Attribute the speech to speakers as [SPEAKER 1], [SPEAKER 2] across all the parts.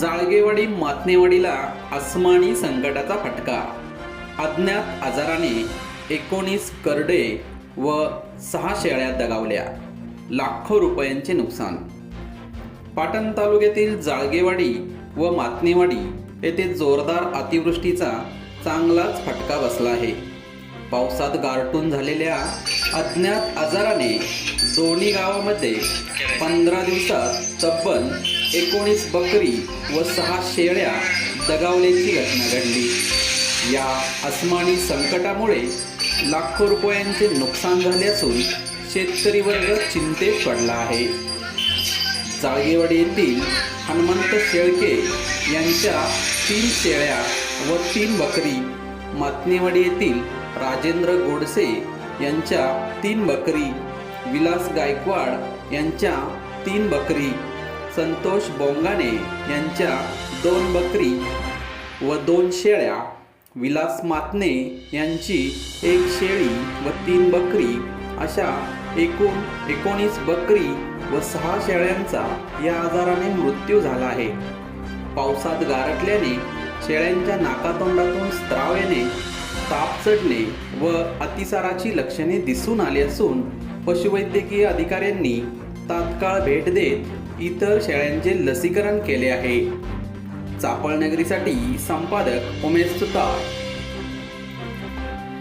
[SPEAKER 1] जाळगेवाडी मातनेवाडीला आसमानी संकटाचा फटका. अज्ञात आजाराने एकोणीस करडे व सहा शेळ्या दगावल्या. लाखो रुपयांचे नुकसान. पाटण तालुक्यातील जाळगेवाडी व मातनेवाडी येथे जोरदार अतिवृष्टीचा चांगलाच फटका बसला आहे. पावसात गारटून झालेल्या अज्ञात आजाराने दोन्ही गावामध्ये पंधरा दिवसात तब्बल एकोणीस बकरी व सहा शेळ्या दगावल्याची घटना घडली. या अस्मानी संकटामुळे लाखो रुपयांचे नुकसान झाले असून शेतकरी वर्ग चिंतेत पडला आहे. जाळगेवाडी येथील हनुमंत शेळके यांच्या तीन शेळ्या व तीन बकरी मातनेवाडी येथील राजेंद्र गोडसे यांच्या तीन बकरी विलास गायकवाड यांच्या तीन बकरी संतोष बोंगाने यांच्या दोन बकरी व दोन शेळ्या विलास मातने यांची एक शेळी व तीन बकरी अशा एकूण एकोणीस बकरी व सहा शेळ्यांचा या आजाराने मृत्यू झाला आहे. पावसात गारटल्याने शेळ्यांच्या नाकातोंडातून स्त्राव येणे ताप चढणे व अतिसाराची लक्षणे दिसून आली असून पशुवैद्यकीय अधिकाऱ्यांनी तात्काळ भेट देत इतर शेळ्यांचे लसीकरण केले आहे. चापळनगरीसाठी संपादक उमेश सुतार.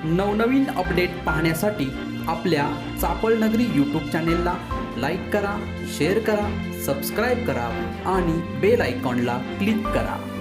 [SPEAKER 1] नवनवीन अपडेट पाहण्यासाठी आपल्या चापळनगरी यूट्यूब चॅनेलला लाईक करा शेअर करा सबस्क्राईब करा आणि बेल आयकॉनला क्लिक करा.